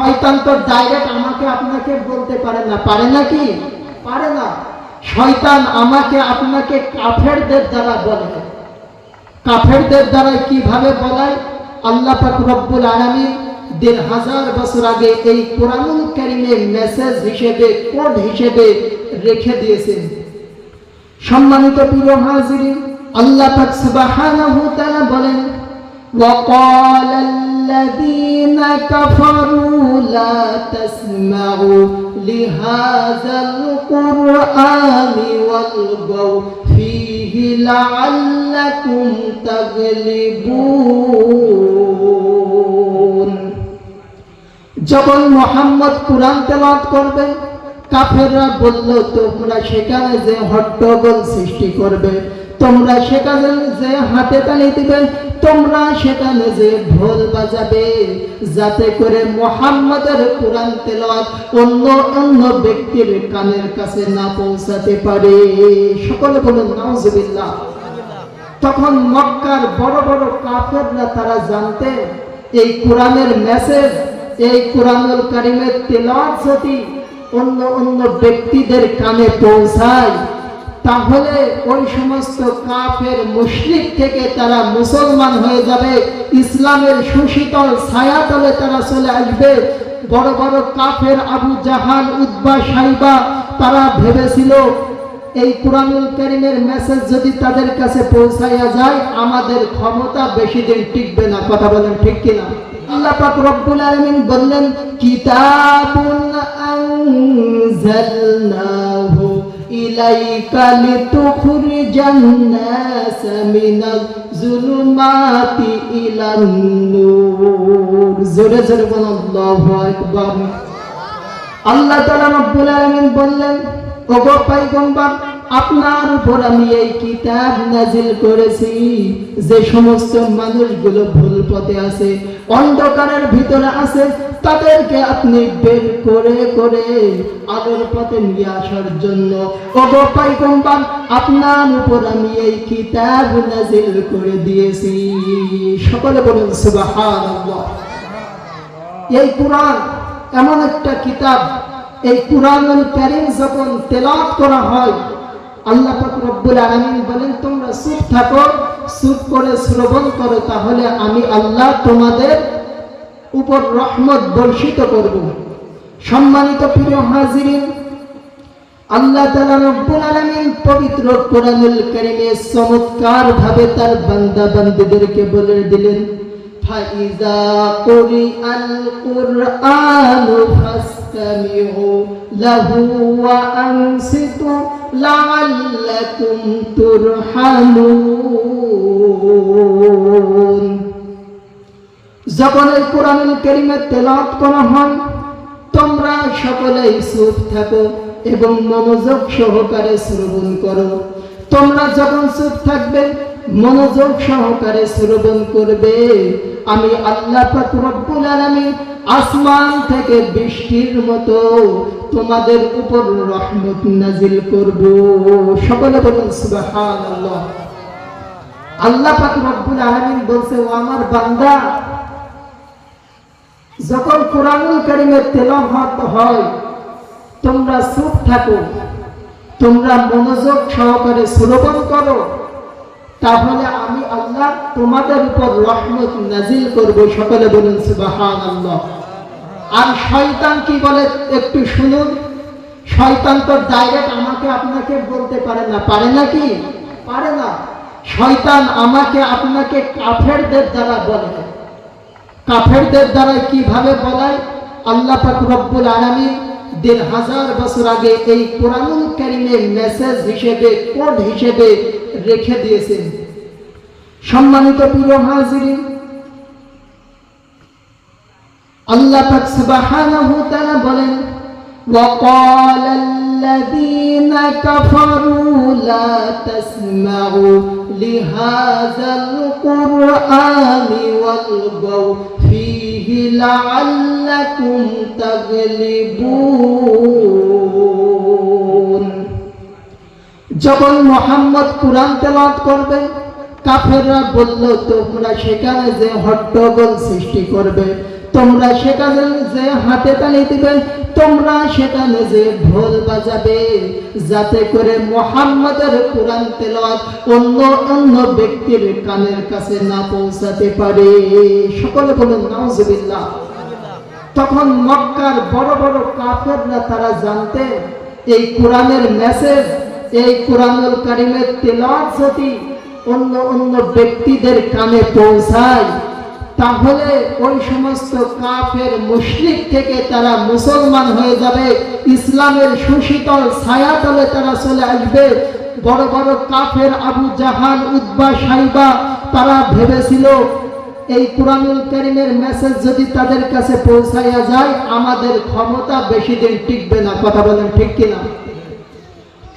শয়তান তো ডাইরেক্ট আমাকে আপনাকে বলতে পারে না। পারে নাকি পারে না। শয়তান আমাকে আপনাকে কাফেরদের দ্বারা বলে। কাফেরদের দ্বারা কীভাবে বলায়? আল্লাহ পাক রব্বুল আলামিন দেড় হাজার বছর আগে এই কোরআনুল কারিমে মেসেজ হিসেবে কোড হিসেবে রেখে দিয়েছেন। সম্মানিত প্রিয় হাজিরিন, আল্লাহ পাক সুবহানাহু বলেন وقال الذين كفروا لا تسمعوا لهذا القرآن والغوا فيه لعلكم تغلبون যখন মোহাম্মদ কোরআন তেলাওয়াত করবে কাফেররা বলল তোমরা সেখানে যে হট্টগোল সৃষ্টি করবে তোমরা সেখানে যে হাতে তালি দিবে তোমরা সেখানে যে ঢোল বাজাবে, যাতে করে মোহাম্মদের কোরআন তেলাওয়াত অন্য অন্য ব্যক্তির কানের কাছে না পৌঁছাতে পারে। সকলে বলুন, নাউজুবিল্লাহ। তখন মক্কার বড় বড় কাফেররা তারা জানতে এই কোরআনের মেসেজ এই কোরআনুল কারিমের তেলাওয়াত যদি অন্য অন্য ব্যক্তিদের কানে পৌঁছায় তাহলে ওই সমস্ত কাফের মুশরিক থেকে তারা মুসলমান হয়ে যাবে। ইসলামের সুশীতল ছায়াতলে তারা চলে আসবে। বড় বড় কাফের আবু জাহান উদ্বা সাইবা তারা ভেবেছিল, এই কোরআনুল কারিমের মেসেজ যদি তাদের কাছে পৌঁছাইয়া যায়, আমাদের ক্ষমতা বেশি দিন টিকবে না। কথা বলেন ঠিক কিনা? আল্লাহ পাক রব্বুল আলামিন বললেন, কিতাবুন আনজালনাহু ইলাইকা লিতুখরিজান নাস মিনাল যুলুমাতি ইলান নূর। জোরে জোরে বলুন আল্লাহু আকবার। আল্লাহ তাআলা রব্বুল আলামিন বললেন ওগো পয়গম্বর আপনার উপর আমি এই কিতাব নাজিল করেছি। যে সমস্ত মানুষগুলো ভুল পথে আছে, অন্ধকারের ভিতরে আছে, তাদেরকে আপনি বের করে করে আলোর পথে নিয়ে আসার জন্য। ওগো পয়গম্বর, আপনার উপর আমি এই কিতাব নাজিল করে দিয়েছি। সকলে বলুন, সুবহানাল্লাহ। এই কোরআন, এমন একটা কিতাব, এই কোরআনুল কারীম যখন তেলাওয়াত করা হয় আল্লাহ রব্বুল আলামিন বলেন, তোমরা চুপ থাকো, চুপ করে শ্রবণ করো, তাহলে আমি আল্লাহ তোমাদের উপর রহমত বর্ষিত করব। সম্মানিত প্রিয় হাজিরিন, আল্লাহ তাআলা রব্বুল আলামিন পবিত্র কোরআনুল চমৎকার ভাবে তার বান্দা বান্দীদেরকে বলে দিলেন فإذا قرئ القرآن فاستمعوا له وأنصتوا لعلكم ترحمون যখন এই কোরআনুল কারীমের তেলাওয়াত করা হয় তোমরা সকলেই চুপ থাকো এবং মনোযোগ সহকারে শ্রবণ করো তোমরা যখন চুপ থাকবে মনোযোগ সহকারে শ্রবণ করবে। আমি আল্লাহ রব্বুল আসমান থেকে বৃষ্টির মতো তোমাদের উপর রহমত নাজিল করব। সকলে বলুন সুবহানাল্লাহ। আল্লাহ পাক রব্বুল আলামিন বলছে, ও আমার বান্দা, যখন কোরআনুল কারীমের তেলাওয়াত হয়, তোমরা চুপ থাকো, তোমরা মনোযোগ সহকারে শ্রবণ করো। তাহলে আমি আল্লাহ তোমাদের উপর রহমত নাজিল করব। সকলে বলুন, সুবহানাল্লাহ। আর শয়তান কি বলে? একটু শুনুন। শয়তান তো ডাইরেক্ট আমাকে আপনাকে বলতে পারে না। পারে নাকি পারে না। শয়তান আমাকে আপনাকে কাফেরদের দ্বারা বলে। কাফেরদের দ্বারা কীভাবে বলায়? আল্লাহ পাক রব্বুল আলামিন দেড় হাজার বছর আগে এই কোরআনুল কারিমে মেসেজ হিসেবে কোড হিসেবে রেখে দিয়েছেন সম্মানিত প্রিয় হাজিরিন আল্লাহ পাক সুবহানাহু তাআলা বলেন وقال الذين كفروا لا تسمعوا لهذا القرآن والغوا فيه لعلكم تغلبون যখন মোহাম্মদ কোরআন তেলাওয়াত করবে, কাফেররা বলল, তোমরা সেখানে যে হট্টগোল সৃষ্টি করবে, তোমরা সেখানে যে হাতে তালি দিবে, তোমরা সেখানে যে ঢোল বাজাবে। যাতে করে মোহাম্মদের কোরআন তেলাওয়াত অন্য অন্য ব্যক্তির কানের কাছে না পৌঁছাতে পারে। সকলে বলুন, নাউজুবিল্লাহ। তখন মক্কার বড় বড় কাফেররা তারা জানতে, এই কোরআনের মেসেজ এই কোরআনুল কারিমের তেলাওয়াত যদি অন্য অন্য ব্যক্তিদের কানে পৌঁছায়, তাহলে ওই সমস্ত কাফের মুশরিক থেকে তারা মুসলমান হয়ে যাবে, ইসলামের সুশীতল ছায়াতলে তারা চলে আসবে। বড় বড় কাফের আবু জাহান উদ্বা সাইবা, তারা ভেবেছিল, এই কোরআনুল কারিমের মেসেজ যদি তাদের কাছে পৌঁছাইয়া যায়, আমাদের ক্ষমতা বেশি দিন টিকবে না। কথা বলেন ঠিক কিনা?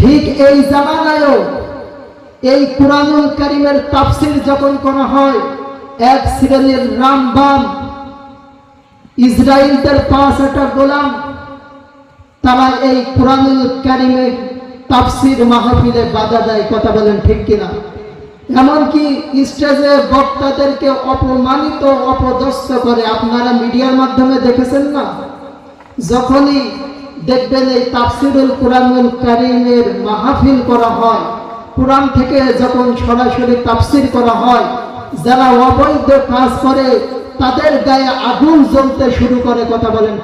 ঠিক এই জামানায়ও এই কোরআনুল কারিমের তাফসির যখন করা হয়, এক শ্রেণির রামবাম ইসরায়েলদের পাঁচ একটা গোলাম, তারা এই কোরআনুল কারিমের তাফসির মাহফিলে বাধা দেয়, কথা বলেন ঠিক কিনা? এমনকি স্টেজে বক্তাদেরকে অপমানিত, অপদস্থ করে, আপনারা মিডিয়ার মাধ্যমে দেখেছেন না? যখনই দেখবেন এই তাফসিরুল কোরআনুল কারিমের মাহফিল করা হয়। কোরআন থেকে যখন সরাসরি তাফসির করা হয়, যারা অবৈধ কাজ করে, তাদের গায়ে আগুন জ্বলতে শুরু করে, কথা বলেন